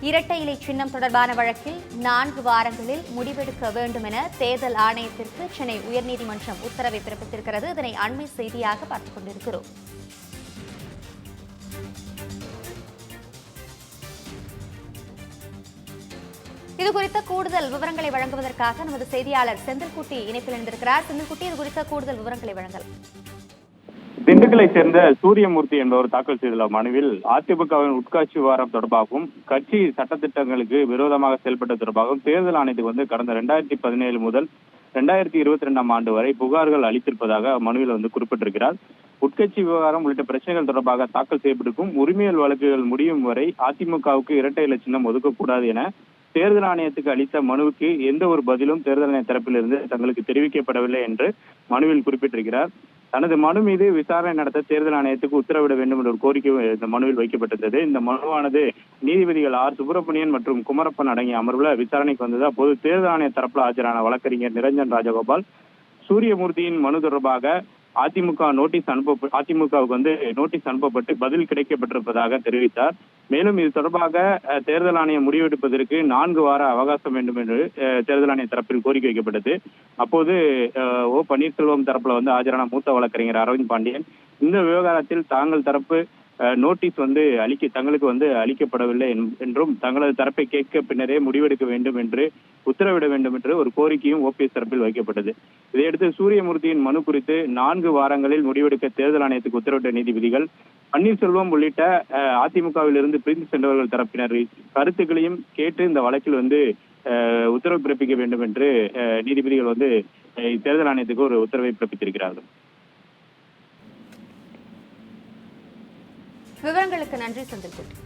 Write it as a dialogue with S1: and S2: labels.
S1: இரட்டை இலை சின்னம் தொடர்பான வழக்கில் நான்கு வாரங்களில் முடிவெடுக்க வேண்டும் என தேர்தல் ஆணையத்திற்கு சென்னை உயர்நீதிமன்றம் உத்தரவை பிறப்பித்திருக்கிறது. இதனை அண்மை செய்தியாக பார்த்துக் கொண்டிருக்கிறோம். இது குறித்த கூடுதல் விவரங்களை வழங்குவதற்காக நமது செய்தியாளர் செந்தில்குட்டி இணைப்பில் இருந்திருக்கிறார் செந்தில்குட்டி இது குறித்த கூடுதல் விவரங்களை வழங்கலாம்.
S2: திண்டுக்கலை சேர்ந்த சூரியமூர்த்தி என்பவர் தாக்கல் செய்துள்ள மனுவில் அதிமுகவின் உட்காட்சி விவகாரம் தொடர்பாகவும் கட்சி சட்டத்திட்டங்களுக்கு விரோதமாக செயல்பட்ட தொடர்பாகவும் தேர்தல் ஆணையத்துக்கு வந்து கடந்த ரெண்டாயிரத்தி பதினேழு முதல் ரெண்டாயிரத்தி இருபத்தி ரெண்டாம் ஆண்டு வரை புகார்கள் அளித்திருப்பதாக மனுவில் வந்து குறிப்பிட்டிருக்கிறார். உட்கட்சி விவகாரம் உள்ளிட்ட பிரச்சனைகள் தொடர்பாக தாக்கல் செய்யப்பட்டிருக்கும் உரிமையல் வழக்குகள் முடியும் வரை அதிமுகவுக்கு இரட்டை இலை சின்னம் ஒதுக்கக்கூடாது என தேர்தல் ஆணையத்துக்கு அளித்த மனுவுக்கு எந்த ஒரு பதிலும் தேர்தல் ஆணைய தரப்பிலிருந்து தங்களுக்கு தெரிவிக்கப்படவில்லை என்று மனுவில் குறிப்பிட்டிருக்கிறார். தனது மனு மீது விசாரணை நடத்த தேர்தல் ஆணையத்துக்கு உத்தரவிட வேண்டும் என்ற ஒரு கோரிக்கை இந்த மனுவில் வைக்கப்பட்டிருந்தது. இந்த மனுவானது நீதிபதிகள் ஆர். சுப்பிரமணியன் மற்றும் குமரப்பன் அடங்கிய அமர்வுல விசாரணைக்கு வந்தது. அப்போது தேர்தல் ஆணைய தரப்புல ஆஜரான வழக்கறிஞர் நிரஞ்சன் ராஜகோபால் சூரியமூர்த்தியின் மனு தொடர்பாக அதிமுக நோட்டீஸ் அனுப்ப அதிமுகவுக்கு வந்து நோட்டீஸ் அனுப்பப்பட்டு பதில் கிடைக்கப்பட்டிருப்பதாக தெரிவித்தார். மேலும் இது தொடர்பாக தேர்தல் ஆணையம் முடிவெடுப்பதற்கு நான்கு வார அவகாசம் வேண்டும் என்று தேர்தல் ஆணைய தரப்பில் கோரிக்கை வைக்கப்பட்டது. அப்போது ஓ பன்னீர்செல்வம் தரப்புல வந்து ஆஜரான மூத்த வழக்கறிஞர் அரவிந்த் பாண்டியன் இந்த விவகாரத்தில் தாங்கள் தரப்பு நோட்டீஸ் வந்து அளிக்க தங்களுக்கு வந்து அளிக்கப்படவில்லை என்- என்றும் தங்களது தரப்பை கேட்க பின்னரே முடிவெடுக்க வேண்டும் என்று உத்தரவிட வேண்டும் என்று ஒரு கோரிக்கையும் ஓபிஎஸ் தரப்பில் வைக்கப்பட்டது. இதையடுத்து சூரியமூர்த்தியின் மனு குறித்து நான்கு வாரங்களில் முடிவெடுக்க தேர்தல் ஆணையத்துக்கு உத்தரவிட்ட நீதிபதிகள் பன்னீர்செல்வம் உள்ளிட்ட அஹ், அதிமுகவில் இருந்து பிரிந்து சென்றவர்கள் தரப்பினர் கருத்துக்களையும் கேட்டு இந்த வழக்கில் வந்து உத்தரவு பிறப்பிக்க வேண்டும் என்று அஹ், நீதிபதிகள் வந்து தேர்தல் ஆணையத்துக்கு ஒரு உத்தரவை பிறப்பித்திருக்கிறார்கள்.
S1: விவரங்களுக்கு நன்றி செந்தில்குட்டி